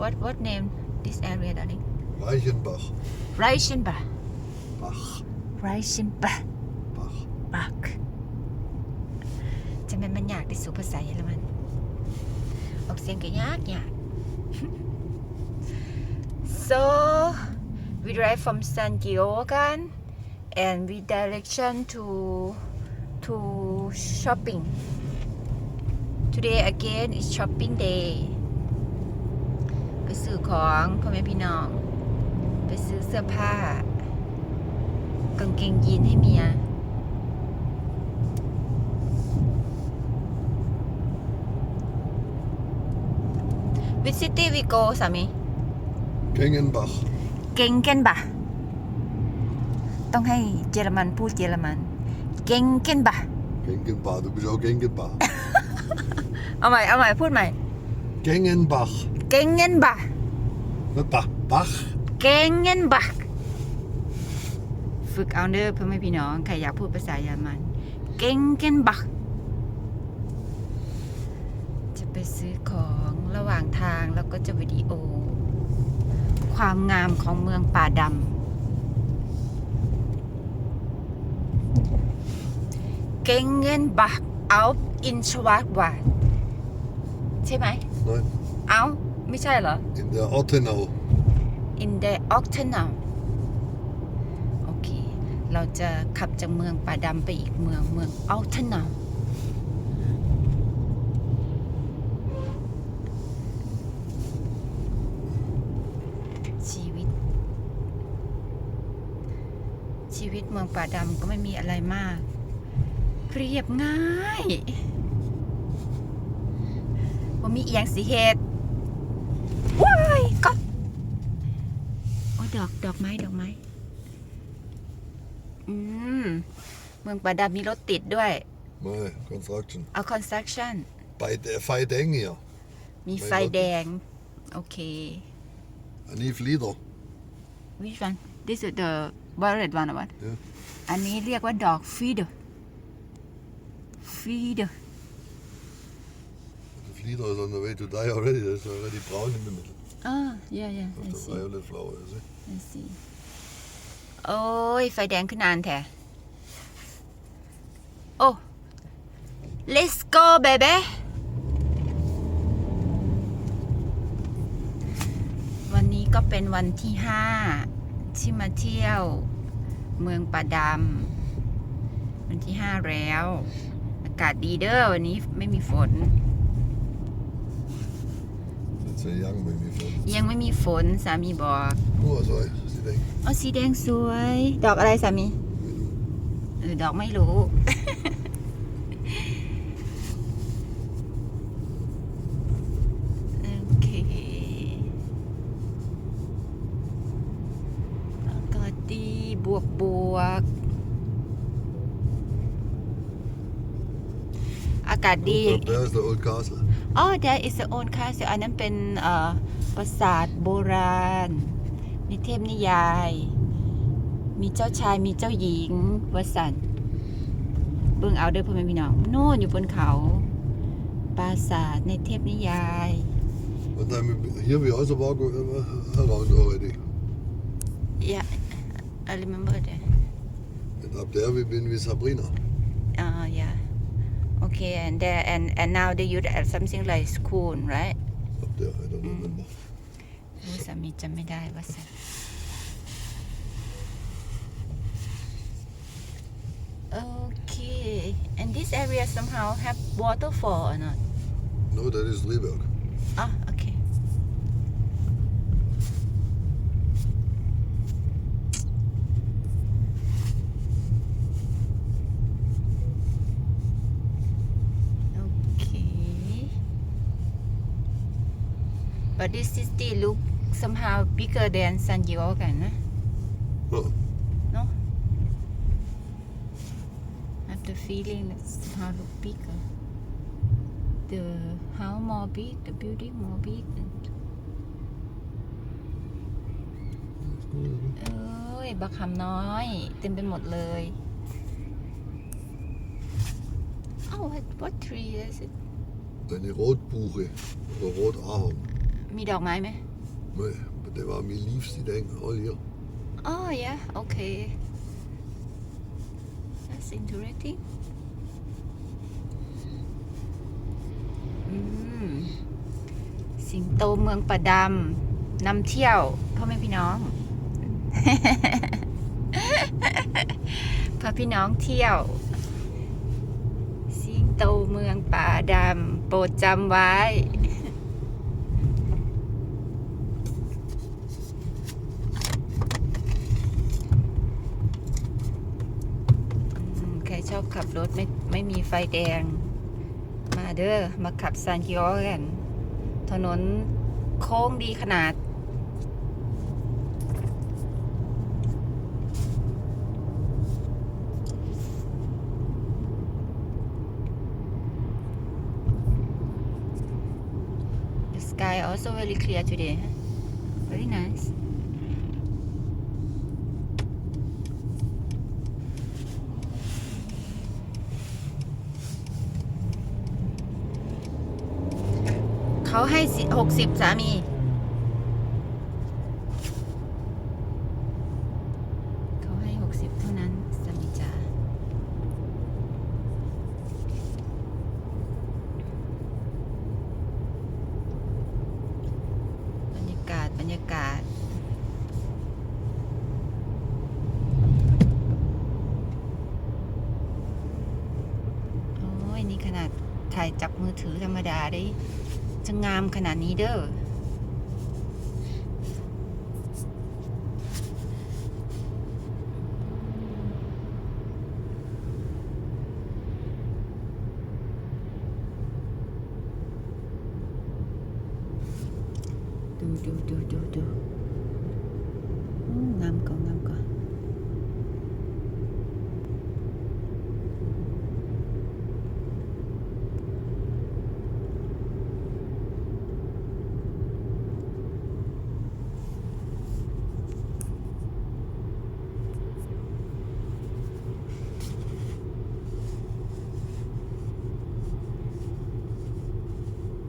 what what name this area darling Reichenbach. Reichenbach Bach. Reichenbach Bach. Bach จะเป็นมันยากที่สุภาษาเยอรมัน ออกเสียงก็ยากยาก so we drive from San Giogan and we direction to to shopping today again is shopping day ไปซื้อของพ่อแม่พี่น้อง ไปซื้อเสื้อผ้ากางเกงยีนให้เมีย Which city we go สามี Gengenbach. เก่งเกันบะต้องให้เยอรมันพูดเยอรมัน เก่งเกันบะ Gengenbach. Du bist auch Gengenbach. เอาใหม่เอาใหม่พูดใหม่ Gengenbach. เก่งเงินบะ Nicht Bach. Bach. เก่งเงินบะฝึกเอาเด้อเพื่อไม่พี่น้องใครอยากพูดภาษาเยอรมันเก่งเงินบะจะไปซื้อของระหว่างทางแล้วก็จะวิดีโอ ความงามของเมืองป่าดำเก่งเงินบะเอาอินชวาร์วานใช่ไหม Nein. เอา ไม่ใช่เหรอ In der Ortenau. in the Octanum โอเค เราจะขับจากเมืองป่าดำไปอีกเมืองเมือง Octanum ชีวิต ชีวิตเมืองป่าดำก็ไม่มีอะไรมาก เรียบง่ายว่ามีเอียงสีเหตุว้ายก็ โอ้ย ดอกดอกไม้ดอกไม้ อืม เมืองป่าดำมีรถติดด้วย Mal, Construction. เอา construction Bei der Feideng hier. มีไฟไม่รถติดแดง โอเค Anif Lieder. which one this is the violet one or what Yeah. อันนี้เรียกว่าดอก feeder feeder The Lieder is on the way to die already. There's already brown in the middle อ่า yeah yeah of I the see violet flower. You see? I see โอ้ย ไฟแดงขึ้นนานแท้ โอ้ let's go baby วันนี้ก็เป็นวันที่ห้าที่มาเที่ยว เมืองป่าดำ วันที่ห้าแล้ว อากาศดีเด้อวันนี้ไม่มีฝน It's a young baby for ยังไม่มีฝนสามีบอก Oh, sorry. Sie denken. เอสีแดงสวย ดอกอะไรสามีเออดอกไม่รู้โอเคอากาศดีบวกบวกากาศดี Look, There is the old castle. อ๋อ there is a own castle อันนั้นเป็นเอ่อปราสาทโบราณมีเทพนิยาย มีเจ้าชายมีเจ้าหญิงวสันต์เบิ่งเอาเด้อพ่อแม่พี่น้องโน่นอยู่บนเขาปราสาทในเทพนิยาย And then here we also walk uh, around already. yeah I remember that And up there we've been with Sabrina. uh yeah okay and there and and now they use at something like school right Up there, I don't remember. รู้สามีจำไม่ได้ว่าสัน Okay, and this area somehow have waterfall or not? No, that is Rehberg. But this city look somehow bigger than San Diego, no? Oh, No? I have the feeling that somehow look bigger. The house more big, the building more big. And... เอ้ย บักคำน้อย เต็มไปหมดเลย Oh, what, what tree is it? eine Rotbuche oder Rotahorn. มีดอกไม้ไหม Nee, maar det var min livste dag. All hier. Oh yeah, okay. That's interesting. อืมสิงโตเมืองประดำนำเที่ยวพ่อแม่พี่น้อง พาพี่น้องเที่ยว สิงโตเมืองป่าดำโปรดจำไว้ อืมใครชอบ ขับรถไม่ไม่มีไฟแดง มาเด้อมาขับซานกิโอกันถนนโค้งดีขนาด The sky also very clear today. Very nice. เขาให้หกสิบสามี เขาให้หกสิบเท่านั้นสามีจ๋าบรรยากาศ บรรยากาศโอ้ยนี่ขนาดถ่ายจับมือถือธรรมดาได้ จะงามขนาดนี้เด้อดูดูดูดูดูอืมงามก่อนงามก่อน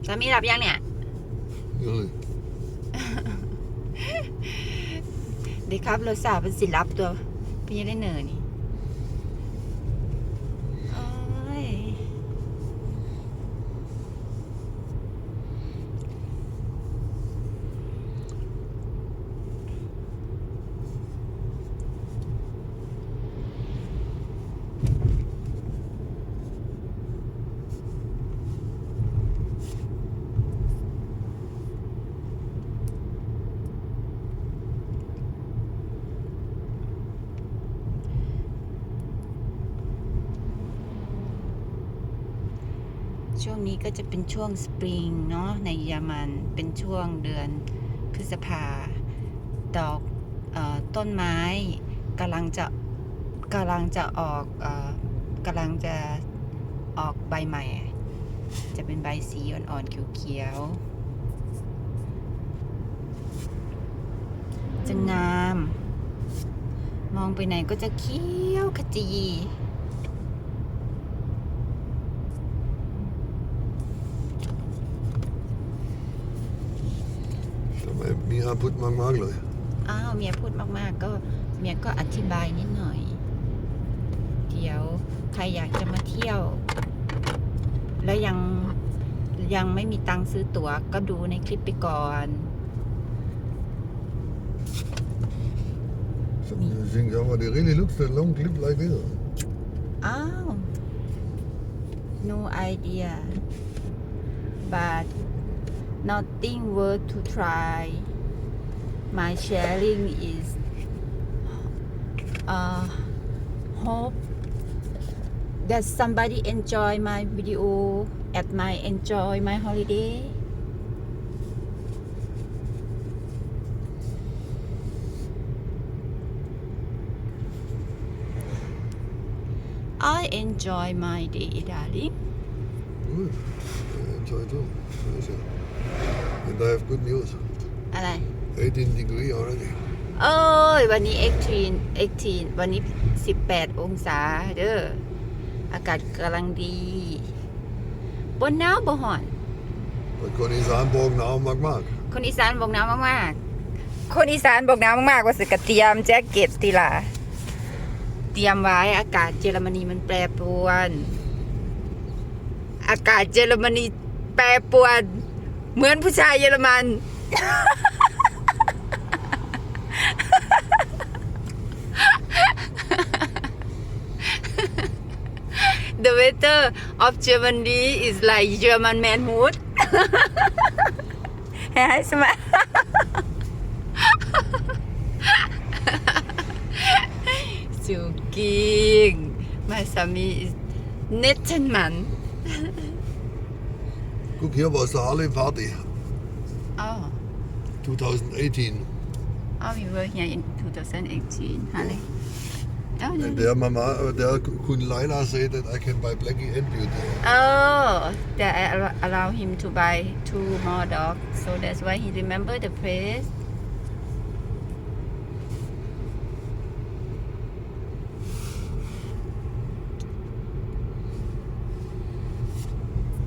สามีหลับยังเนี่ย Jullie. เด็กครับรถสาวเป็นศิลับตัวพี่ยังได้เหนอนี่โอ้ย ช่วงนี้ก็จะเป็นช่วงสปริงเนาะในเยอรมันเป็นช่วงเดือนพฤษภา ดอกออต้นไม้กำลังจะกำลังจะออกออกำลังจะออกใบใหม่ จะเป็นใบสีอ่อนๆเขียวๆจะงาม มองไปไหนก็จะเขียวขจี Maar Mira put maar makkelijk. อ้าวเมียพูดมากๆ ก็เมียก็อธิบายนิดหน่อย เดี๋ยวใครอยากจะมาเที่ยว แล้วยังยังไม่มีตังค์ซื้อตั๋วก็ดูในคลิปไปก่อน Så jeg tænkte, ja, var det really looks a long clip like this? อ้าว no idea but nothing worth to try my sharing is uh, hope that somebody enjoy my video at my enjoy my holiday I enjoy my day darling Good. I enjoy too. Nice, yeah. And I have good news. อะไร 18 degree already. เอ้ย วันนี้ 18 18 วันนี้ 18 องศาเด้อ อากาศกำลังดีบนหนาวบ่ฮ้อน Dat kon in Zaanborg nou mak mak. คนอีสานบอกหนาวมากๆ คนอีสานบอกหนาวมากๆ ว่าสิกระเตรียมแจ็คเก็ตตีละเตรียมไว้อากาศเยอรมนีมันแปรปรวน อากาศเยอรมนีแปรปรวน เหมือนผู้ชายเยอรมัน The weather of Germany is like German manhood เฮ้ยสมัยสุกิ้ง My สามี is netten man Guck, hier war Harley Party oh 2018. oh we were here in 2018 Harley oh And no. der Mama, der Kun Leila said that I can buy Blackie and Beauty. oh that I allow- allow him to buy two more dogs so that's why he remember the place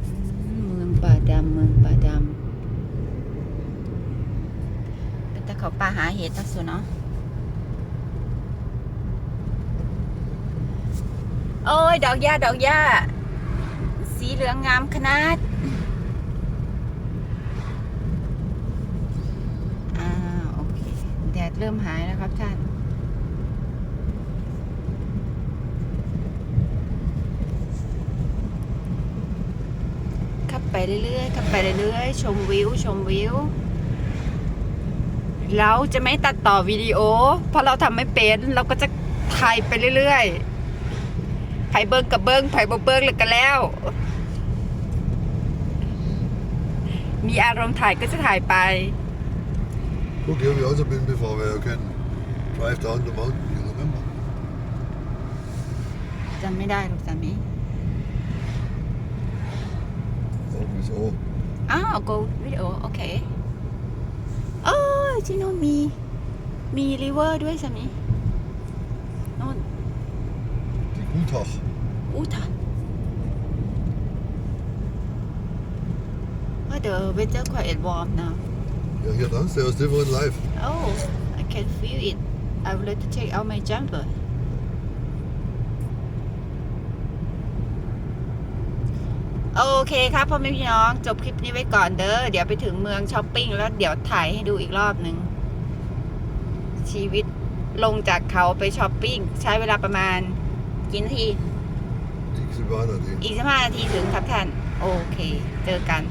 อืมเมืองป่าดำเมืองป่าดำเป็นแต่เขาป่าหาเห็ดนะสุเนาะ โอ้ยดอกหญ้าดอกหญ้าสีเหลืองงามขนาดอ่าโอเคแดดเริ่มหายแล้วครับท่านขับไปเรื่อยๆขับไปเรื่อยๆชมวิวชมวิวเราจะไม่ตัดต่อวิดีโอ เพราะเราทำไม่เป็น เราก็จะถ่ายไปเรื่อยๆ ผเบิ้งกับเบิ้งไผบ่เบิ้งเลยกันแล้ว มีอารมณ์ถ่ายก็จะถ่ายไป Look, here we also been before where you can drive down the mountain, you remember? จำไม่ได้หรอกสามี Oh, wieso? อ้าว go วิดีโอโอเคโอ้ยที่โน่นมี มีริเวอร์ด้วยสามีโน่น Die Gutach. อู้ทันว่า the weather quite warm now Yeah, here downstairs, different life. oh I can feel it I would like to take out my jumper โอเคครับพ่อแม่พี่น้องจบคลิปนี้ไว้ก่อนเด้อเดี๋ยวไปถึงเมืองช้อปปิ้งแล้วเดี๋ยวถ่ายให้ดูอีกรอบหนึ่งชีวิตลงจากเขาไปช้อปปิ้งใช้เวลาประมาณ กี่นาที Die Xibana, die. อีกสิบห้านาทีถึงครับท่าน โอเค เจอกัน